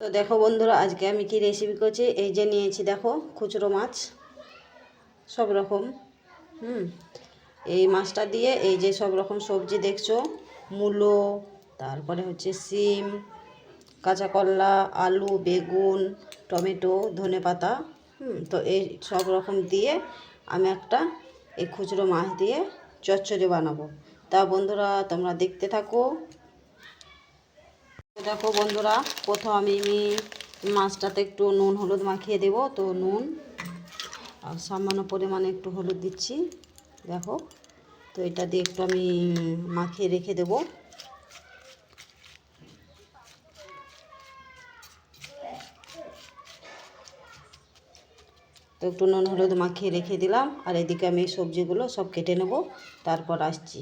তো দেখো বন্ধুরা, আজকে আমি কি রেসিপি করছি? এই যে নিয়েছি দেখো, খুচরো মাছ, সব রকম, হুম? এই মাছটা দিয়ে এই যে সব রকম সবজি দেখছ, মূলো, তারপরে হচ্ছে সিম, কাঁচা কলা, আলু, বেগুন, টমেটো, ধনে পাতা, হুম? তো এই সব রকম দিয়ে আমি একটা এই খুচরো মাছ দিয়ে চচ্চড়ি বানাবো। তা বন্ধুরা, তোমরা দেখতে থাকো। দেখো বন্ধুরা, প্রথম আমি মাছটাতে একটু নুন, হলুদ মাখিয়ে দেব। তো নুন আর সামান্য পরিমাণে একটু হলুদ দিচ্ছি। দেখো, তো এটা দিয়ে একটু আমি মাখিয়ে রেখে দেব। তো একটু নুন, হলুদ মাখিয়ে রেখে দিলাম। আর এদিকে আমি সবজিগুলো সব কেটে নেব। তারপর আসছি।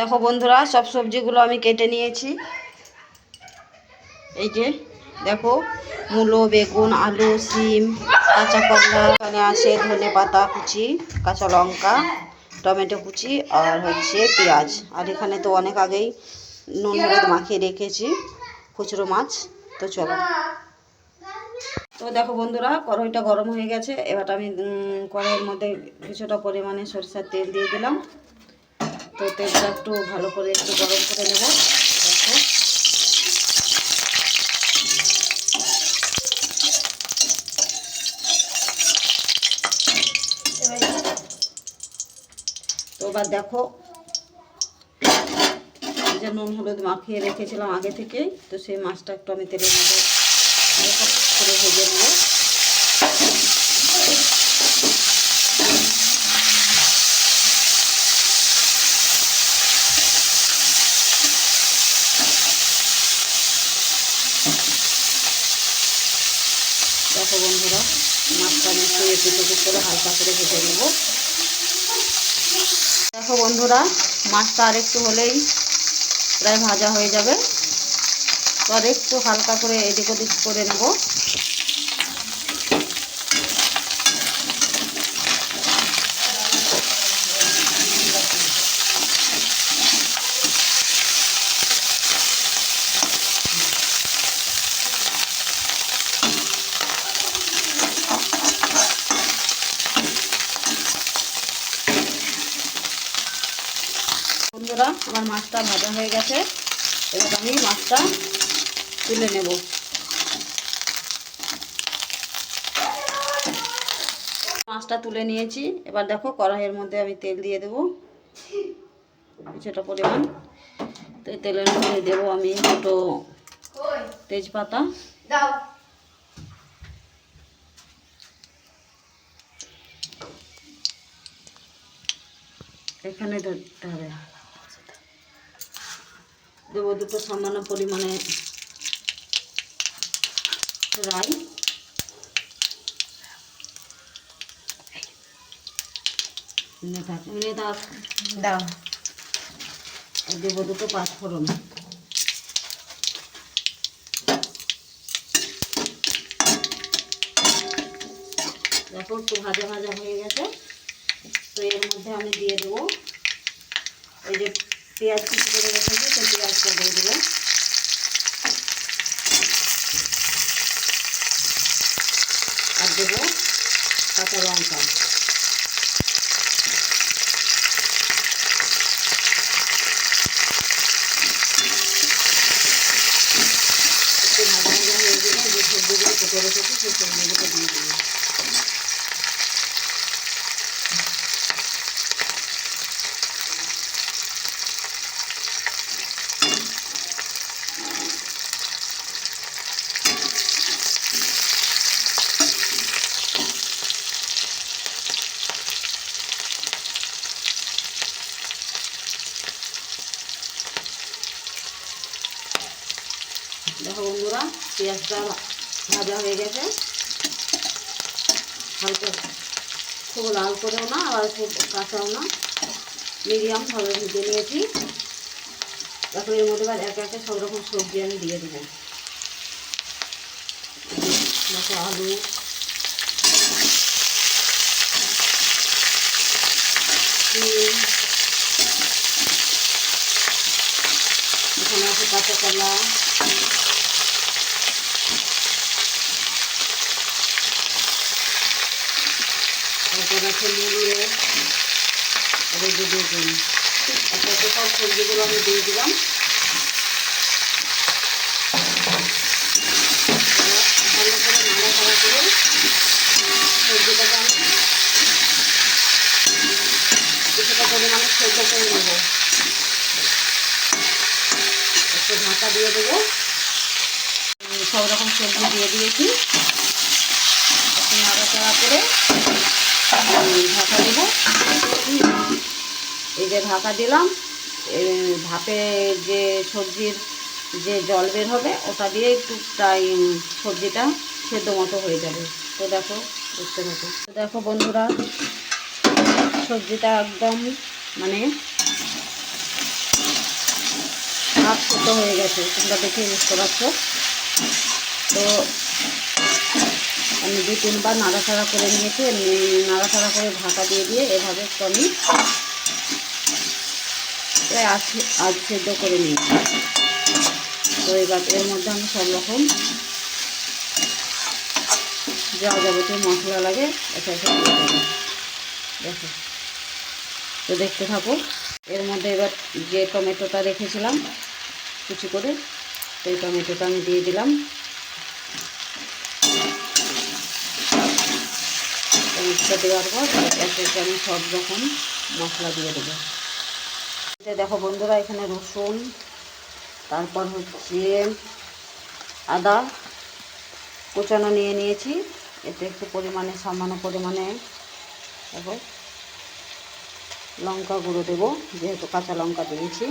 দেখো বন্ধুরা, সব সবজিগুলো আমি কেটে নিয়েছি। এই যে, দেখো, মূলো, বেগুন, আলু, সিম, কাঁচা কলা এখানে আছে ধনে পাতা কুচি, কাঁচা লঙ্কা, টমেটো কুচি আর হচ্ছে পেঁয়াজ। আর এখানে তো অনেক আগেই নুন হলুদ মাখিয়ে রেখেছি, খুচরো মাছ, তো চলো। তো দেখো বন্ধুরা, কড়াইটা গরম হয়ে গেছে, এবার আমি কড়াইয়ের মধ্যে কিছুটা পরিমাণে সরষের তেল দিয়ে দিলাম। তো তেলটা একটু ভালো করে একটু গরম করে নেব দেখো তো এবার দেখো যে নুন হলুদ মাখিয়ে রেখেছিলাম আগে থেকেই, তো সেই মাছটা একটু আমি তেলের মধ্যে করে ভেজে নেব। দেখো বন্ধুরা, মাছটা আমি একটু ওপিট করে হালকা করে ভেজে নেব। দেখো বন্ধুরা, মাছটা আর একটু হলেই প্রায় ভাজা হয়ে যাবে। তো আর একটু হালকা করে এদিক ওদিক করে নেব বন্ধুরা আমার মাছটা ভাজা হয়ে গেছে। এবার আমি মাছটা তুলে নেব। মাছটা তুলে নিয়েছি। এবার দেখো কড়াইয়ের মধ্যে আমি তেল দিয়ে দেবো। কিছুটা পরিমাণ। তো এই তেলের মধ্যে দেবো আমি দুটো তেজপাতা। এখানে ধরতে হবে। দেবো দুটো সামান্য পরিমাণে রাই। দাও। দেবো দুটো পাঁচফোড়ন দেখো একটু ভাজা ভাজা হয়ে গেছে। তো এর মধ্যে আমি দিয়ে দেবো এই যে পেঁয়াজ কুচি করে রেখেছি তো পেঁয়াজটা দিয়ে দেবো আর দেবো কাঁচা লঙ্কা একটু ভাজা ভাজা হয়ে গেলে যে সবজিগুলো কেটে রেখেছি সেই সবজিগুলো দিয়ে দেবো দেখো বন্ধুরা পেঁয়াজটা ভাজা হয়ে গেছে। হালকা খুব লাল করেও না, আবার খুব কাঁচাও না। মিডিয়াম ভাবে ভেজে নিয়েছি। দেখো এর মধ্যে একে একে সব রকম সবজি আমি দিয়ে দেবো। আলু। এখানে আছে কাঁচা কলা। তারপর আছে মুড়িয়ে আর এই যে বেগুন একে একে সব সবজিগুলো আমি দিয়ে দিলাম। ভালো করে সবজিটাকে আমি কিছুটা পরিমাণে সেদ্ধ করে নেব। একটু ঢাকা দিয়ে দেবো। সব রকম সবজি দিয়ে দিয়েছি। একটু নাড়াচাড়া করে ঢাকা দেবো এই যে ঢাকা দিলাম ভাপে যে সবজির যে জল বের হবে, ওটা দিয়ে একটু প্রায় সবজিটা সেদ্ধ মতো হয়ে যাবে। তো দেখো দেখতে থাকো তো দেখো বন্ধুরা, সবজিটা একদম মানে হাফ সেদ্ধ হয়ে গেছে। তোমরা দেখে বুঝতে পারছ? তো আমি দু তিনবার নাড়াচাড়া করে নিয়েছি নাড়াচাড়া করে ঢাকা দিয়ে দিয়ে এভাবে একটু আমি প্রায় আজ আজ সেদ্ধ করে নিয়েছি। তো এবার এর মধ্যে আমি সব রকম যা যাবতীয় মশলা লাগে এটা দেখো। তো দেখতে থাকো। এর মধ্যে এবার যে টমেটোটা রেখেছিলাম, কুচি করে, সেই টমেটোটা আমি দিয়ে দিলাম। টমেটোটা দেওয়ার পর একে আমি সব রকম মশলা দিয়ে দেবো। এটা দেখো বন্ধুরা, এখানে রসুন, তারপর হচ্ছে আদা কুচানো নিয়ে নিয়েছি। এতে একটু পরিমাণে, সামান্য পরিমাণে দেখো লঙ্কা গুঁড়ো দেবো, যেহেতু কাঁচা লঙ্কা দিয়েছি।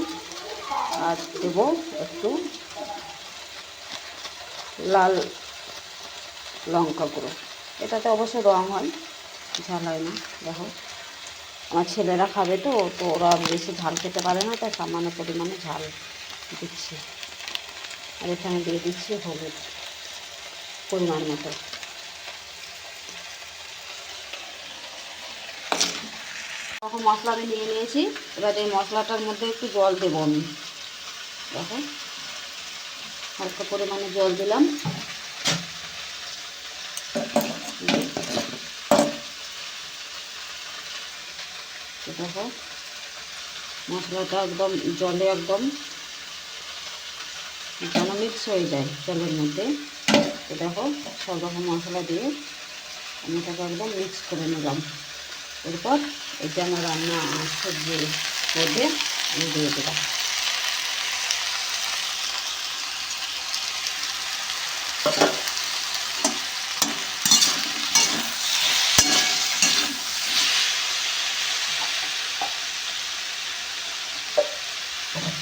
আর দেব একটু লাল লঙ্কা গুঁড়ো। এটাতে অবশ্য রং হয়। ঝাল হয় না। দেখো, আমার ছেলেরা খাবে তো তো ওরা বেশি ঝাল খেতে পারে না, তাই সামান্য পরিমাণে ঝাল দিচ্ছি। আর এখানে দিয়ে দিচ্ছি হলুদ পরিমাণ মতো। তখন মশলা আমি নিয়ে নিয়েছি। এবার এই মশলাটার মধ্যে একটু জল দেবো আমি। দেখো হালকা পরিমাণে জল দিলাম। তো দেখো মশলাটা একদম, জলে একদম যেন মিক্স হয়ে যায় জলের মধ্যে। তো দেখো, সব রকম মশলা দিয়ে আমি এটাকে একদম মিক্স করে নিলাম। এরপর এটা আমার রান্না সবজির মধ্যে আমি দিয়ে দিলাম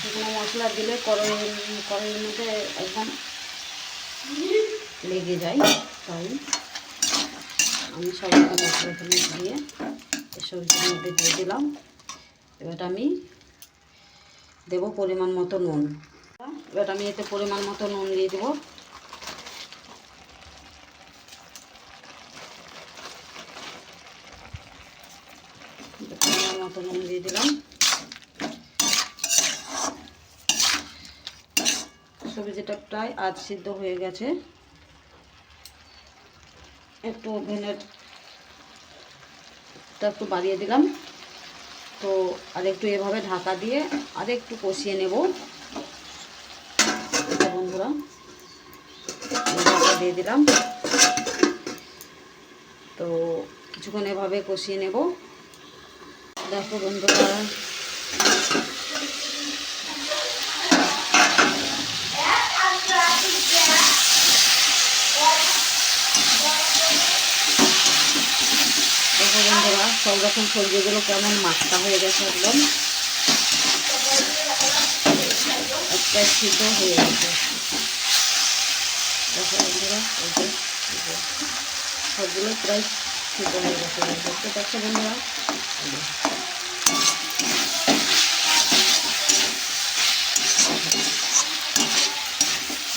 শুকনো মশলা দিলে কড়াই কড়াইয়ের মধ্যে একদম লেগে যায় তাই আমি সব মশলাগুলো দিয়ে সবজির মধ্যে দিয়ে দিলাম। এবার আমি দেবো পরিমাণ মতো নুন। এবার আমি এতে পরিমাণ মতো নুন দিয়ে দেবো পরিমাণ মতো নুন দিয়ে দিলাম সবজিটা প্রায় আধ সিদ্ধ হয়ে গেছে। একটু ওভেনের একটু বাড়িয়ে দিলাম। তো আর একটু এভাবে ঢাকা দিয়ে আর একটু কষিয়ে নেব। বন্ধুরা, ঢাকা দিয়ে দিলাম। তো কিছুক্ষণ এভাবে কষিয়ে নেব। দেখো বন্ধুরা দেখো বন্ধুরা সব রকম সবজিগুলো কেমন মাছটা হয়ে গেছে একদম। একটা সিদ্ধ হয়ে গেছে। সবগুলো প্রায় সিদ্ধ হয়ে গেছে। দেখতে পাচ্ছ বন্ধুরা?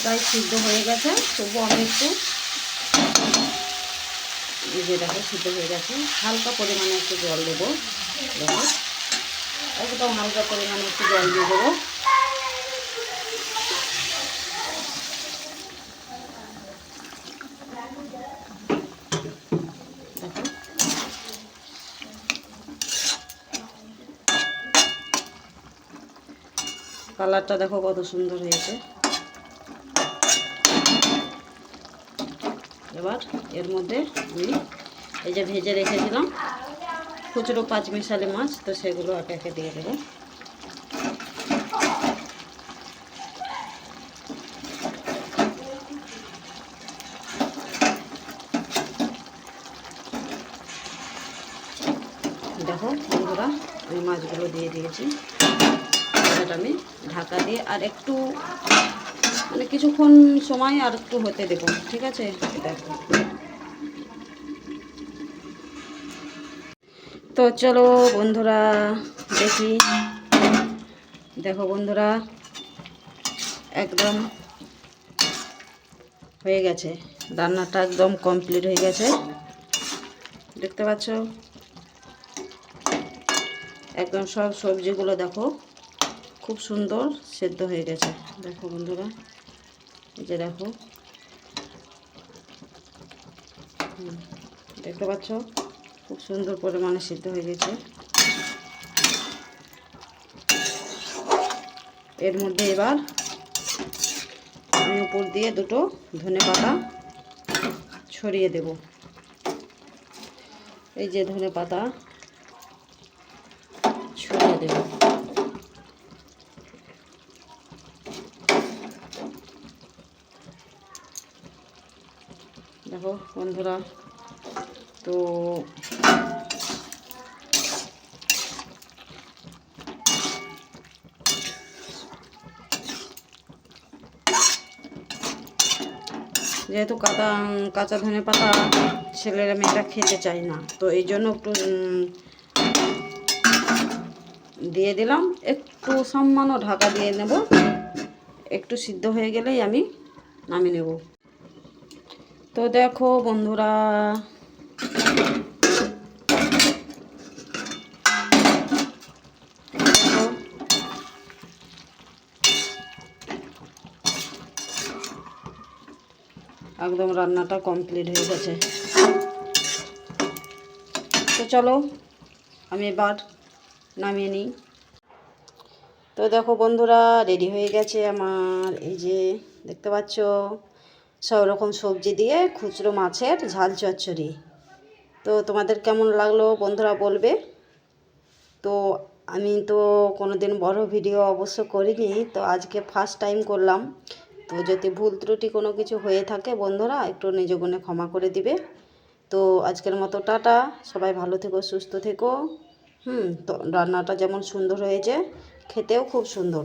প্রায় সিদ্ধ হয়ে গেছে। তবু আমি একটু যে দেখো সিদ্ধ হয়ে গেছে। হালকা পরিমাণে একটু জল দেবো। একদম হালকা পরিমাণে একটু জল দিয়ে দেবো। কালারটা দেখো কত সুন্দর হয়েছে। এবার এর মধ্যে আমি এই যে ভেজে রেখেছিলাম খুচরো পাঁচ মিশালি মাছ, তো সেগুলো একে একে দিয়ে দেবো। দেখো বন্ধুরা, আমি মাছগুলো দিয়ে দিয়েছি। এবার আমি ঢাকা দিয়ে আর একটু মানে কিছুক্ষণ সময় আর একটু হতে দেবো, ঠিক আছে? দেখো তো চলো বন্ধুরা, দেখি। দেখো বন্ধুরা, একদম হয়ে গেছে। রান্নাটা একদম কমপ্লিট হয়ে গেছে। দেখতে পাচ্ছ? একদম সব সবজিগুলো দেখো, খুব সুন্দর সেদ্ধ হয়ে গেছে। দেখো বন্ধুরা। যে দেখো। দেখতে পাচ্ছ? খুব সুন্দর পরিমাণে সিদ্ধ হয়ে গেছে। এর মধ্যে এবার আমি উপর দিয়ে দুটো ধনে পাতা ছড়িয়ে দেব। এই যে ধনে পাতা ছড়িয়ে দেব দেখো বন্ধুরা। তো যেহেতু কাঁচা কাঁচা ধনে পাতা ছেলেরা মেয়েরা খেতে চায় না, তো এই জন্য একটু দিয়ে দিলাম। একটু সামান্য ঢাকা দিয়ে নেব। একটু সিদ্ধ হয়ে গেলেই আমি নামিয়ে নেব। তো দেখো বন্ধুরা। একদম রান্নাটা কমপ্লিট হয়ে গেছে। তো চলো, আমি এবার নামিয়ে নিই। তো দেখো বন্ধুরা রেডি হয়ে গেছে আমার। এই যে, দেখতে পাচ্ছ? সব রকম সবজি দিয়ে খুচরো মাছের ঝাল চচ্চড়ি। তো তোমাদের কেমন লাগল বন্ধুরা বলবে। তো আমি তো কোনো দিন বড় ভিডিও অবশ্য করিনি, তো আজকে ফার্স্ট টাইম করলাম। তো যদি ভুল ত্রুটি কোনো কিছু হয়ে থাকে বন্ধুরা, একটু নিজ গুণে ক্ষমা করে দিবে। তো আজকের মতো টাটা, সবাই ভালো থেকো, সুস্থ থেকো। হুম, তো রান্নাটা যেমন সুন্দর হয়েছে, খেতেও খুব সুন্দর।